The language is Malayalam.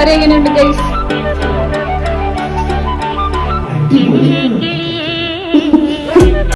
കറി എങ്ങനെയുണ്ട് ഗൈസ്